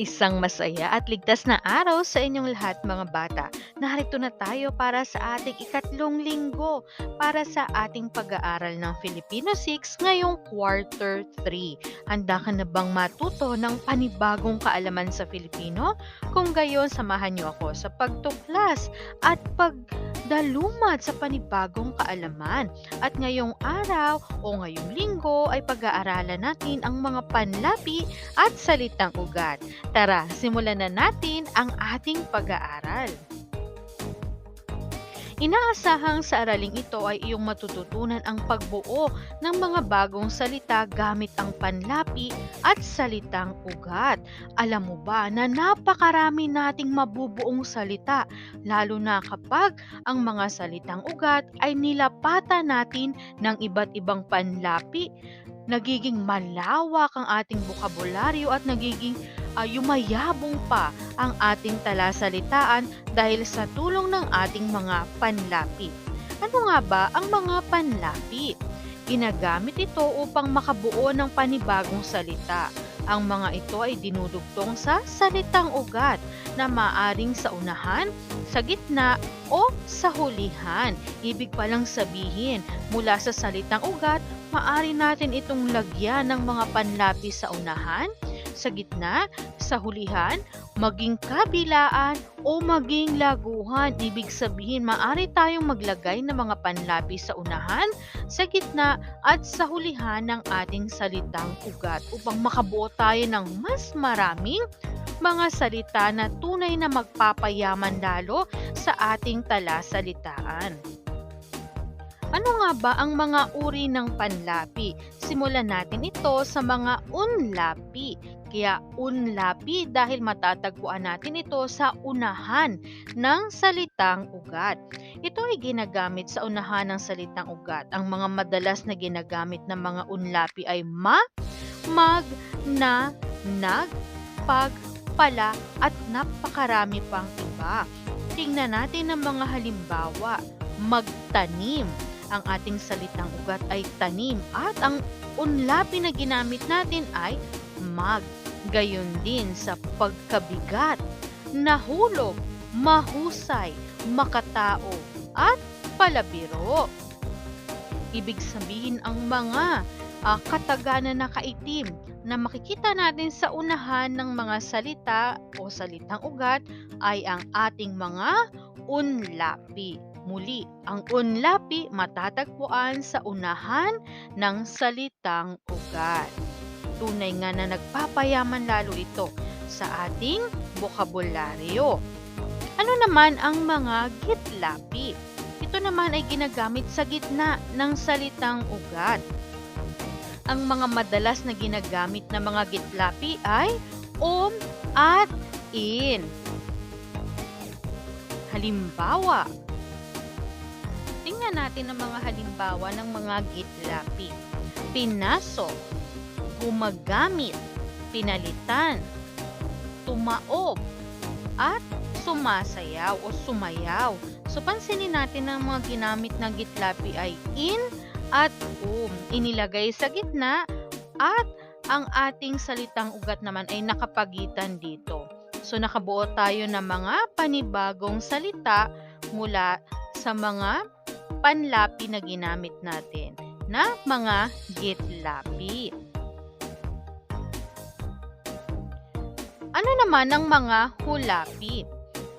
Isang masaya at ligtas na araw sa inyong lahat mga bata. Narito na tayo para sa ating ikatlong linggo para sa ating pag-aaral ng Filipino 6 ngayong quarter 3. Handa ka na bang matuto ng panibagong kaalaman sa Filipino? Kung gayon, samahan niyo ako sa pagtuklas at pagdalumat sa panibagong kaalaman. At ngayong araw o ngayong linggo ay pag-aaralan natin ang mga panlapi at salitang ugat. Tara, simulan na natin ang ating pag-aaral. Inaasahang sa araling ito ay iyong matututunan ang pagbuo ng mga bagong salita gamit ang panlapi at salitang ugat. Alam mo ba na napakarami nating mabubuong salita, lalo na kapag ang mga salitang ugat ay nilapatan natin ng iba't ibang panlapi nagiging malawak ang ating bokabularyo at nagiging uh, yumayabong pa ang ating talasalitaan dahil sa tulong ng ating mga panlapi. Ano nga ba ang mga panlapi? Ginagamit ito upang makabuo ng panibagong salita. Ang mga ito ay dinudugtong sa salitang ugat na maaring sa unahan, sa gitna o sa hulihan. Ibig palang sabihin, mula sa salitang ugat, maari natin itong lagyan ng mga panlapi sa unahan, sa gitna, sa hulihan, maging kabilaan o maging laguhan. Ibig sabihin, maari tayong maglagay ng mga panlapi sa unahan, sa gitna at sa hulihan ng ating salitang ugat upang makabuo tayo ng mas maraming mga salita na tunay na magpapayaman lalo sa ating talasalitaan. Ano nga ba ang mga uri ng panlapi? Simulan natin ito sa mga unlapi. Kaya unlapi dahil matatagpuan natin ito sa unahan ng salitang ugat. Ito ay ginagamit sa unahan ng salitang ugat. Ang mga madalas na ginagamit ng mga unlapi ay ma, mag, na, nag, pag, pala at napakarami pang iba. Tingnan natin ang mga halimbawa. Magtanim. Ang ating salitang ugat ay tanim at ang unlapi na ginamit natin ay mag. Gayon din sa pagkabigat, nahulog, mahusay, makatao, at palabiro. Ibig sabihin ang mga uh, kataganan na kaitim na makikita natin sa unahan ng mga salita o salitang ugat ay ang ating mga unlapi. Muli, ang unlapi matatagpuan sa unahan ng salitang ugat. Tunay nga na nagpapayaman lalo ito sa ating bokabularyo. Ano naman ang mga gitlapi? Ito naman ay ginagamit sa gitna ng salitang ugat. Ang mga madalas na ginagamit na mga gitlapi ay om at in. Halimbawa, tingnan natin ang mga halimbawa ng mga gitlapi. Pinasok, gumagamit, pinalitan, tumaob, at sumasayaw o sumayaw. So, pansinin natin ang mga ginamit na gitlapi ay in at um. Inilagay sa gitna at ang ating salitang ugat naman ay nakapagitan dito. So, nakabuo tayo ng mga panibagong salita mula sa mga panlapi na ginamit natin na mga gitlapi. Ano naman ang mga hulapi?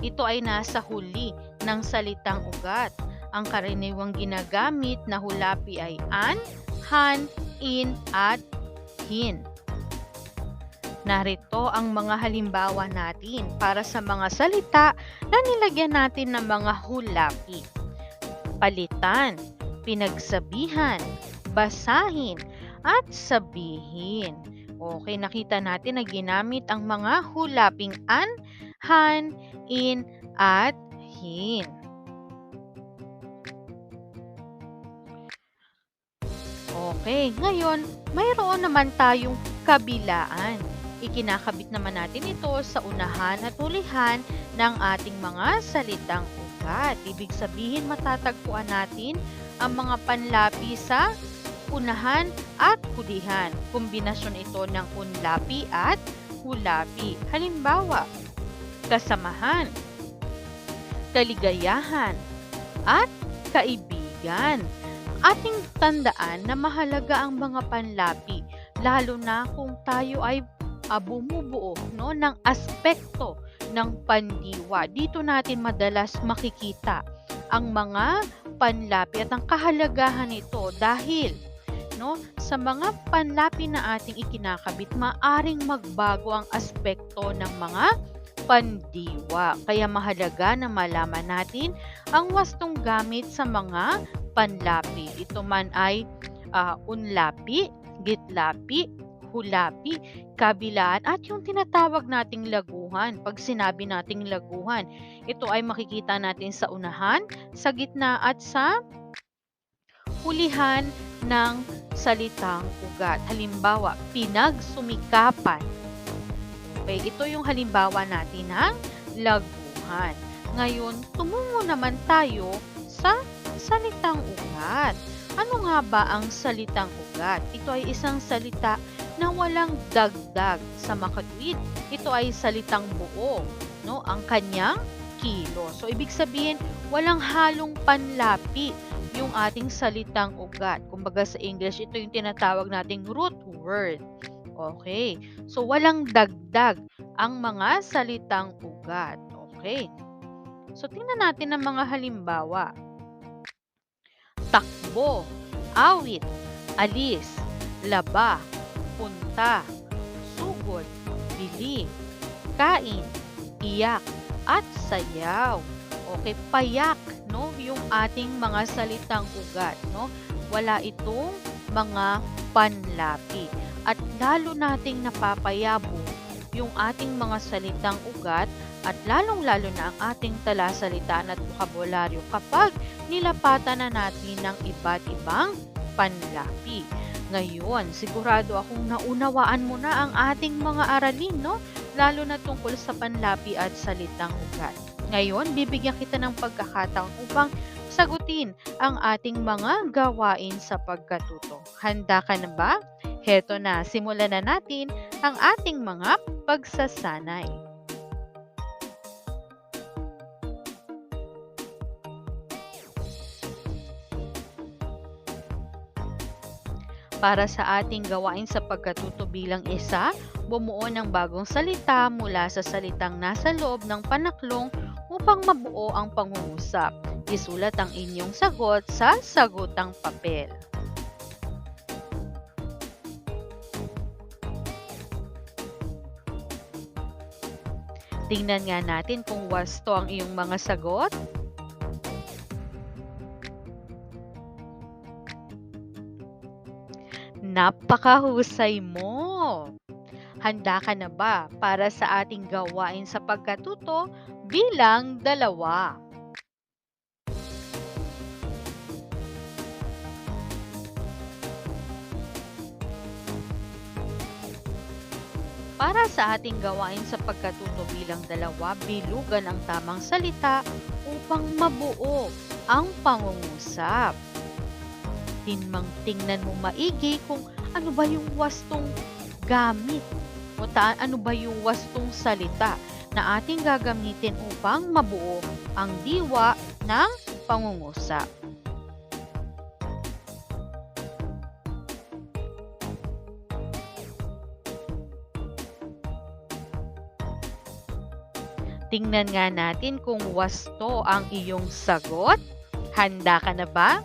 Ito ay nasa huli ng salitang ugat. Ang karaniwang ginagamit na hulapi ay an, han, in, at hin. Narito ang mga halimbawa natin para sa mga salita na nilagyan natin ng mga hulapi. Palitan, pinagsabihan, basahin, at sabihin. Okay, nakita natin na ginamit ang mga hulaping an, han, in, at hin. Okay, ngayon, mayroon naman tayong kabilaan. Ikinakabit naman natin ito sa unahan at hulihan ng ating mga salitang ugat. Ibig sabihin, matatagpuan natin ang mga panlapi sa unahan at hulihan. Kombinasyon ito ng unlapi at hulapi. Halimbawa, kasamahan, kaligayahan, at kaibigan. Ating tandaan na mahalaga ang mga panlapi, lalo na kung tayo ay uh, bumubuo no, ng aspekto ng pandiwa. Dito natin madalas makikita ang mga panlapi at ang kahalagahan nito dahil no, sa mga panlapi na ating ikinakabit, maaring magbago ang aspekto ng mga pandiwa. Kaya mahalaga na malaman natin ang wastong gamit sa mga panlapi. Ito man ay uh, unlapi, gitlapi, hulapi, kabilaan at yung tinatawag nating laguhan. Pag sinabi nating laguhan, ito ay makikita natin sa unahan, sa gitna at sa hulihan ng salitang ugat. Halimbawa, pinagsumikapan. Okay, ito yung halimbawa natin ng laguhan. Ngayon, tumungo naman tayo sa salitang ugat. Ano nga ba ang salitang ugat? Ito ay isang salita na walang dagdag sa makatwid. Ito ay salitang buo, no? Ang kanyang kilo. So ibig sabihin, walang halong panlapi yung ating salitang ugat. Kumbaga sa English, ito yung tinatawag nating root word. Okay. So walang dagdag ang mga salitang ugat. Okay. So tingnan natin ang mga halimbawa takbo, awit, alis, laba, punta, sugod, bili, kain, iyak, at sayaw. Okay, payak, no? Yung ating mga salitang ugat, no? Wala itong mga panlapi. At lalo nating napapayabo yung ating mga salitang ugat at lalong-lalo na ang ating talasalitaan at bokabularyo kapag nilapatan na natin ng iba't ibang panlapi. Ngayon, sigurado akong naunawaan mo na ang ating mga aralin, no? Lalo na tungkol sa panlapi at salitang ugat. Ngayon, bibigyan kita ng pagkakataon upang sagutin ang ating mga gawain sa pagkatuto. Handa ka na ba? Heto na, simulan na natin ang ating mga pagsasanay. Para sa ating gawain sa pagkatuto bilang isa, bumuo ng bagong salita mula sa salitang nasa loob ng panaklong upang mabuo ang pangungusap. Isulat ang inyong sagot sa sagutang papel. Tingnan nga natin kung wasto ang iyong mga sagot. Napakahusay mo! Handa ka na ba para sa ating gawain sa pagkatuto bilang dalawa? Para sa ating gawain sa pagkatuto bilang dalawa, bilugan ang tamang salita upang mabuo ang pangungusap tinmang tingnan mo maigi kung ano ba yung wastong gamit o ta- ano ba yung wastong salita na ating gagamitin upang mabuo ang diwa ng pangungusap. Tingnan nga natin kung wasto ang iyong sagot. Handa ka na ba?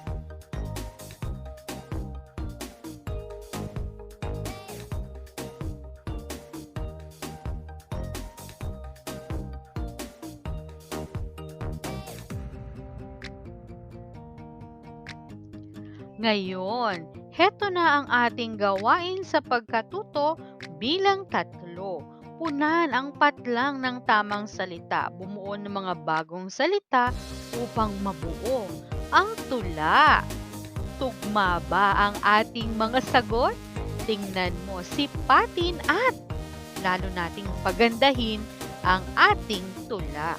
Ngayon, heto na ang ating gawain sa pagkatuto bilang 3 Tuunan ang patlang ng tamang salita, bumuo ng mga bagong salita upang mabuo ang tula. Tugma ba ang ating mga sagot? Tingnan mo, sipatin at lalo nating pagandahin ang ating tula.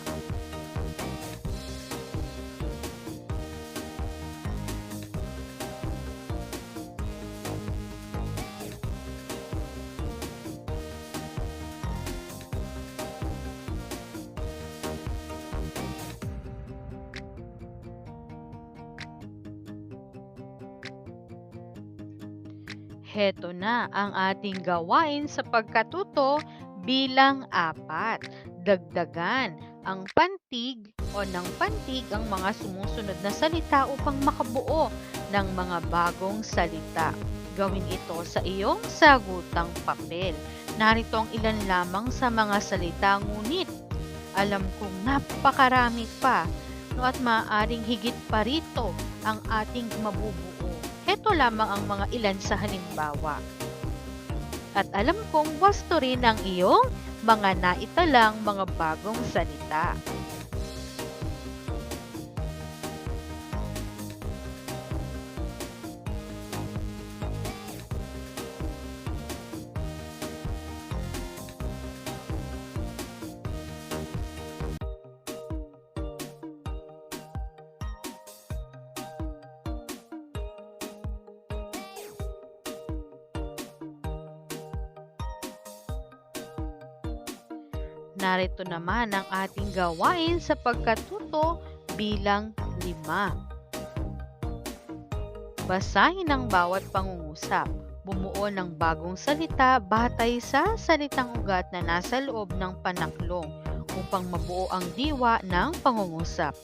Heto na ang ating gawain sa pagkatuto bilang apat. Dagdagan ang pantig o ng pantig ang mga sumusunod na salita upang makabuo ng mga bagong salita. Gawin ito sa iyong sagutang papel. Narito ang ilan lamang sa mga salita ngunit alam kong napakarami pa no at maaaring higit pa rito ang ating mabubuo. Heto lamang ang mga ilan sa halimbawa. At alam kong wasto rin ang iyong mga naitalang mga bagong salita. Narito naman ang ating gawain sa pagkatuto bilang lima. Basahin ang bawat pangungusap. Bumuo ng bagong salita batay sa salitang ugat na nasa loob ng panaklong upang mabuo ang diwa ng pangungusap.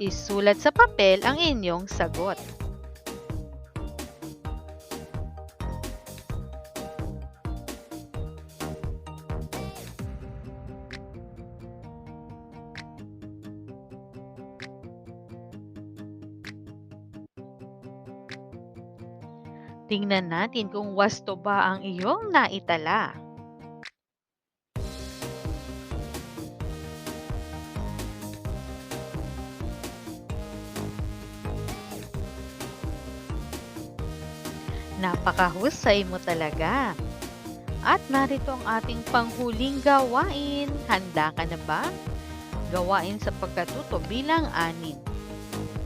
Isulat sa papel ang inyong sagot. Tingnan natin kung wasto ba ang iyong naitala. Napakahusay mo talaga. At narito ang ating panghuling gawain. Handa ka na ba? Gawain sa pagkatuto bilang anim.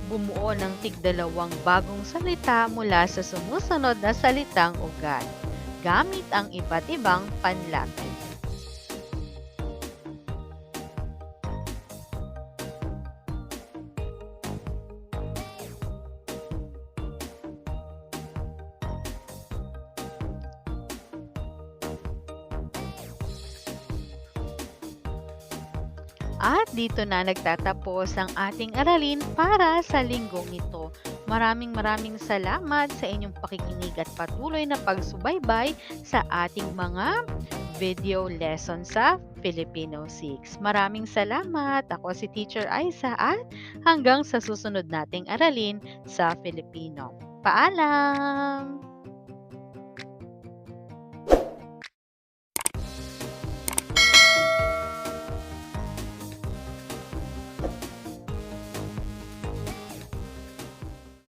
Bumuo ng tigdalawang bagong salita mula sa sumusunod na salitang ugat gamit ang iba't ibang panlapit. At dito na nagtatapos ang ating aralin para sa linggong ito. Maraming maraming salamat sa inyong pakikinig at patuloy na pagsubaybay sa ating mga video lesson sa Filipino 6. Maraming salamat. Ako si Teacher Aisa at hanggang sa susunod nating aralin sa Filipino. Paalam!